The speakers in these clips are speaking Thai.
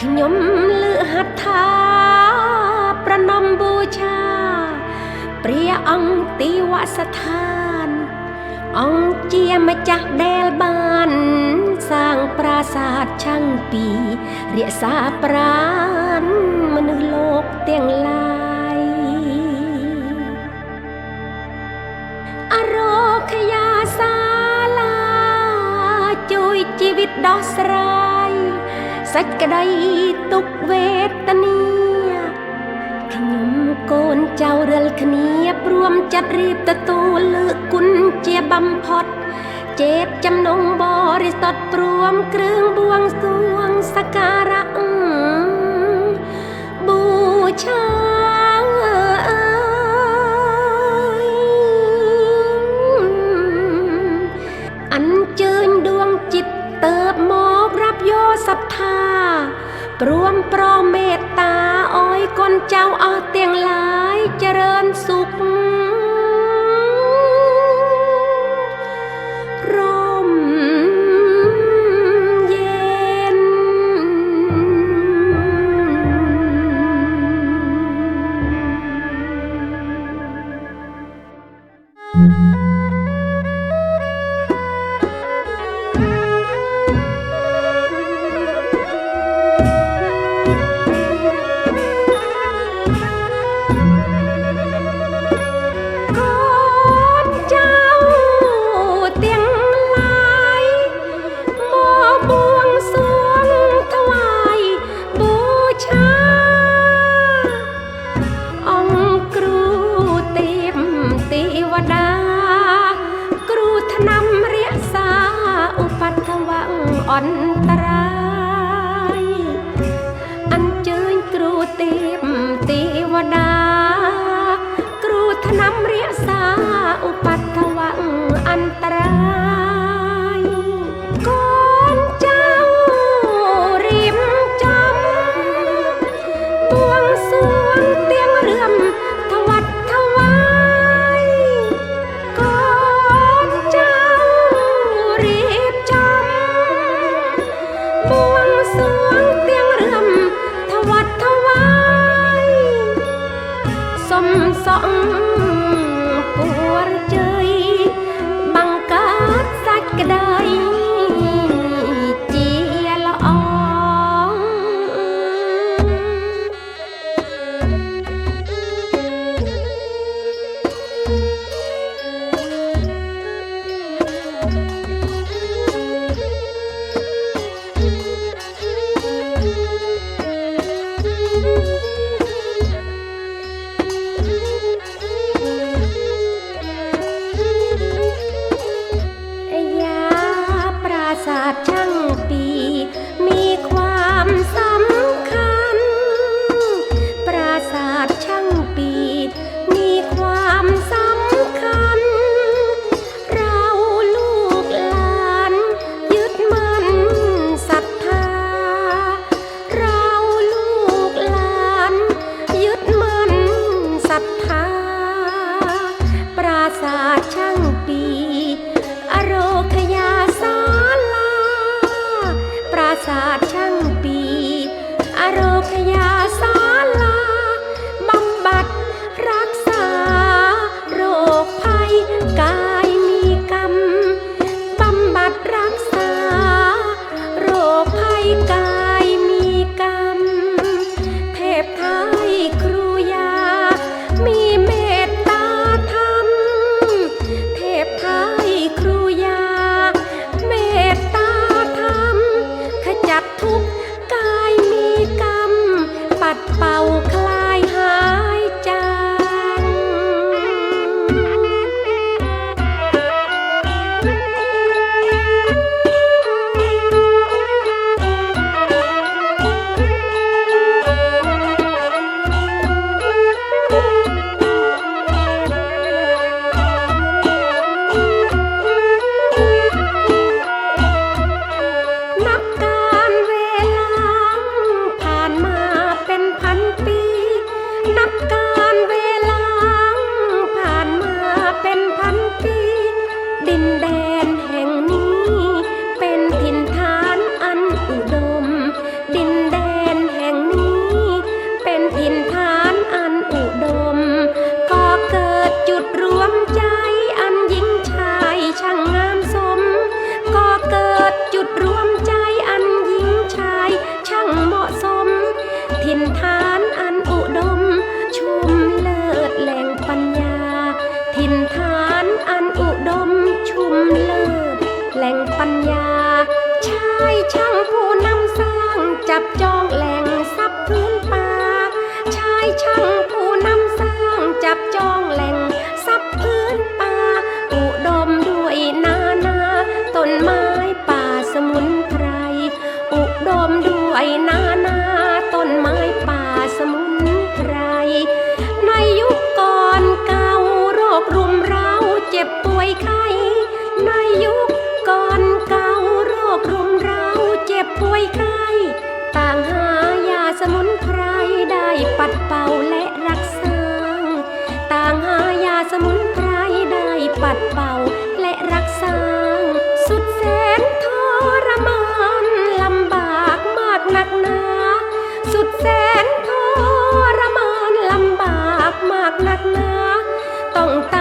ខ្ញុំលឺហត្ថាប្រណមបូជា ព្រះអង្គទីវស្ថាន អង្គជាម្ចាស់ដែលបានសាងប្រាសាទឆាំងពីរក្សាប្រា ទាំងឡាយអរោខយាសាលាជួយជីវិតដោះស្រាយសេចក្តីទុកវេទនាខ្ញុំកូនចៅរលគ្នាព្រមចិត្តរៀបទទួលលើគុណជាបំផុតចេតចំណងបរិសុទ្ធព្រមគ្រឿងបួងសួងសក្ការៈ ឆាងអើយអញ្ជើញដួងចិត្តតើបមករាប់យកសត្ថាព្រមប្រមេត្តាអើយកូនចៅអស់ទាំងឡាយ เจริญសុខ นักหนาต้องต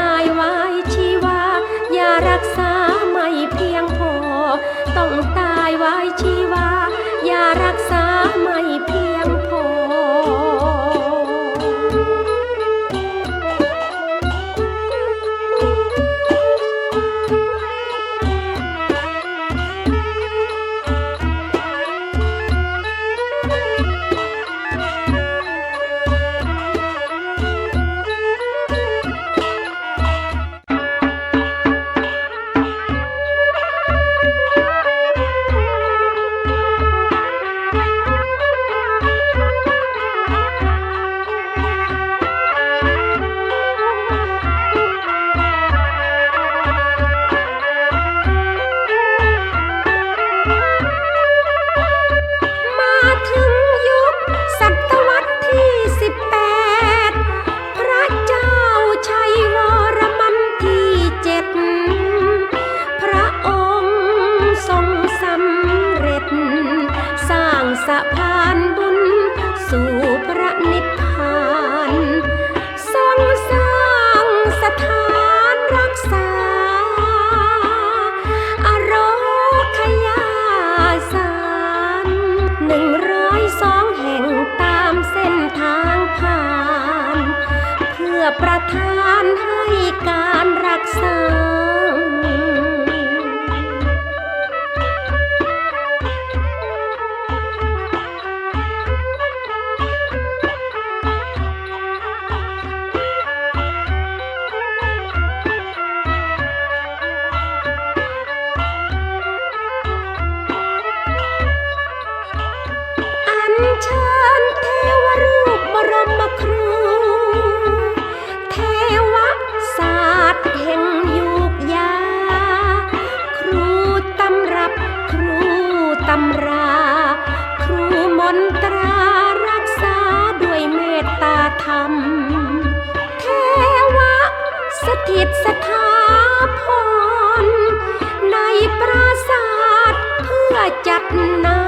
จัดน้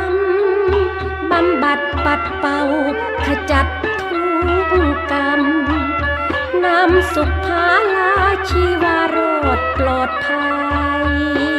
ำบำบัดปัดเป่า ขจัดทุกกรรมนำสุขภาลาชีวารอดปลอดภัย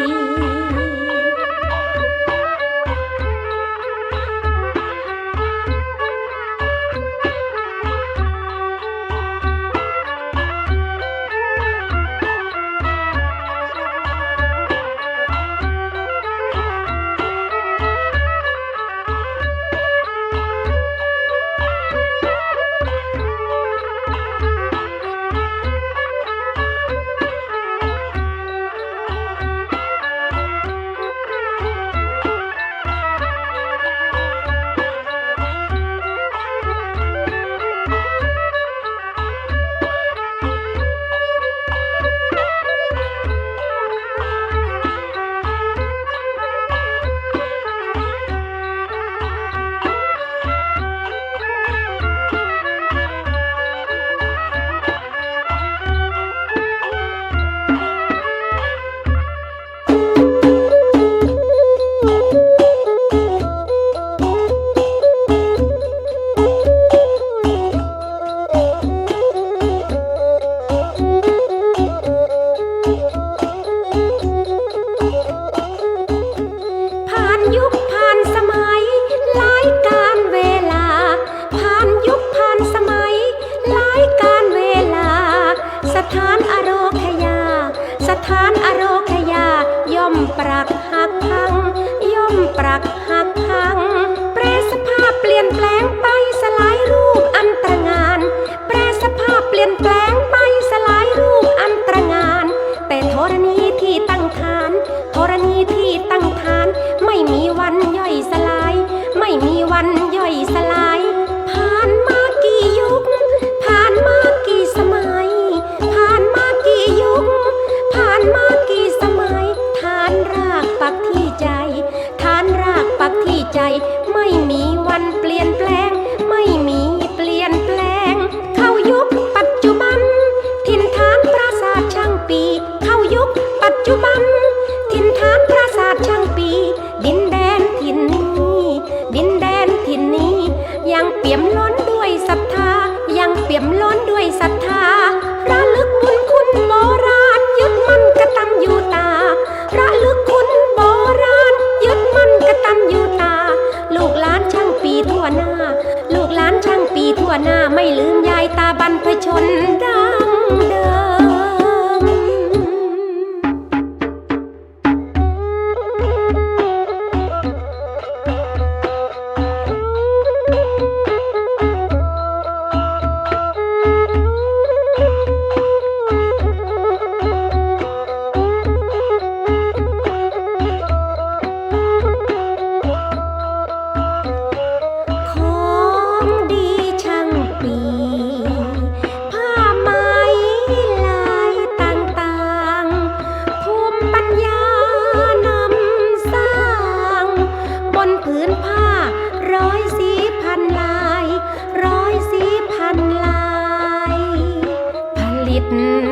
Mm-hmm.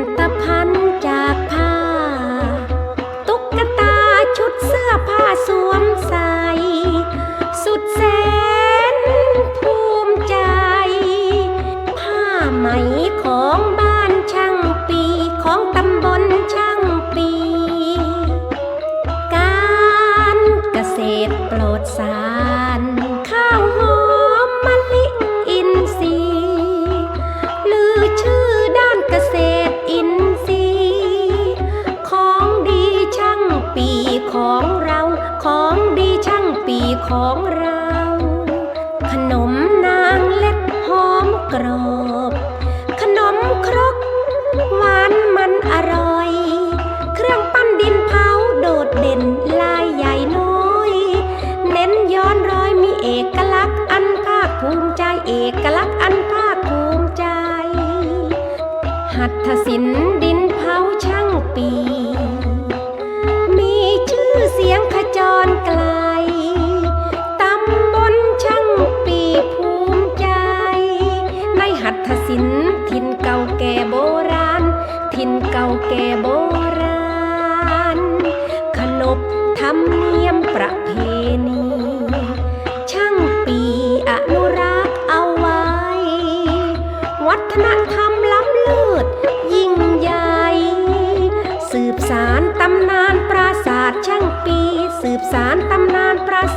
ของเราของดีช่างปีของเรา ขนมนางเล็ดหอมกรอบ ขนมครกหวานมันอร่อย เครื่องปั้นดินเผาโดดเด่นลายใหญ่น้อย เน้นย้อนรอยมีเอกลักษณ์อันภาคภูมิใจเอกลักษณ์อันภาคภูมิใจ หัตถศิลป์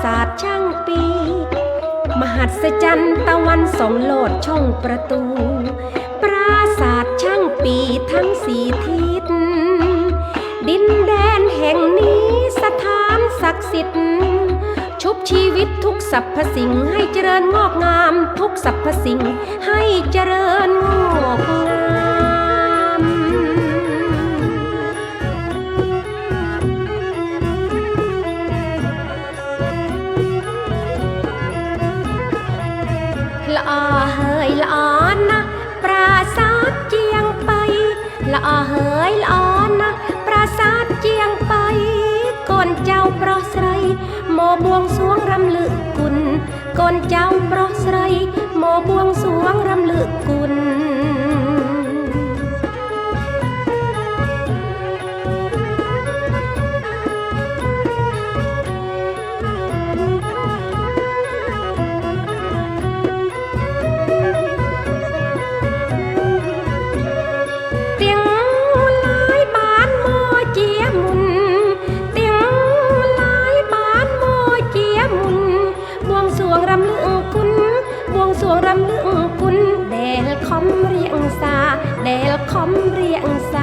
ศาสตร์ช่างปี มหัศจรรย์ตะวันสองโลดช่องประตู ปราศาสตร์ช่างปีทั้งสี่ทิศ ดินแดนแห่งนี้สถานศักดิ์สิทธิ์ชุบชีวิตทุกสรรพสิ่งให้เจริญงอกงาม ทุกสรรพสิ่งให้เจริญงอกงาม ល្អណាស់ប្រាសាទជាង3ល្អហើយល្អណាស់ប្រាសាទជាង3កូនចៅប្រុសស្រីមកបួងសួងរំលឹកគុណកូនចៅប្រុសស្រីមកបួងសួងរំលឹកគុណ มเรียงสา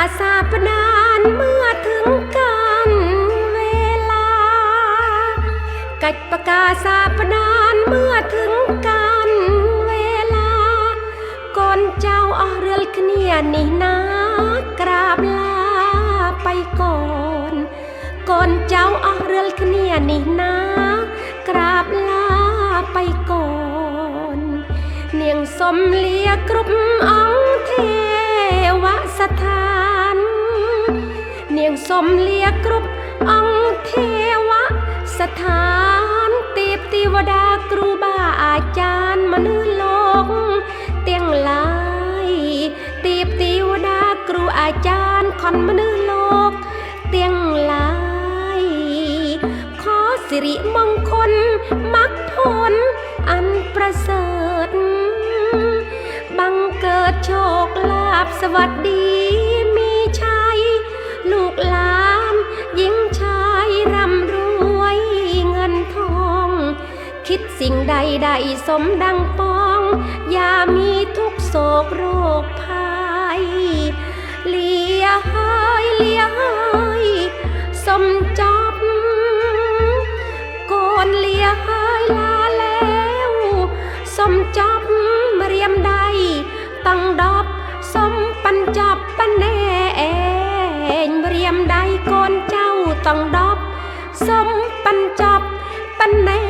ปนานเมื่อถึงการเวลา กัดประกาศสาปนานเมื่อถึงการเวลา ก่อนเจ้าอาเรือนเนียนี่นะกราบลาไปก่อน ก่อนเจ้าอาเรือนเนียนี่นะกราบลาไปก่อน เนียงสมเลียกรุบองค์เทวสถานเนียงสมเลียกรุบองเทวสถาน ตีบติวดาครูบาอาจารย์มนุษย์โลก เตียงหลายตีบติวดาครูอาจารย์คอนมนุษย์โลก เตียงหลาย ขอสิริมงคลมักผลอันประเสริฐ บังเกิดโชคลาภสวัสดี สิ่งใดใดสมดังปอง อย่ามีทุกโศกโรคภัยเลียหายเลียหายสมจอบโกนเลียหายลาแล้วสมจอบเรียมใดตั้งดอบสมปันจอบปันแน่เองเรียมใดก่อนเจ้าต้องดอบสมปันจอบปันแน่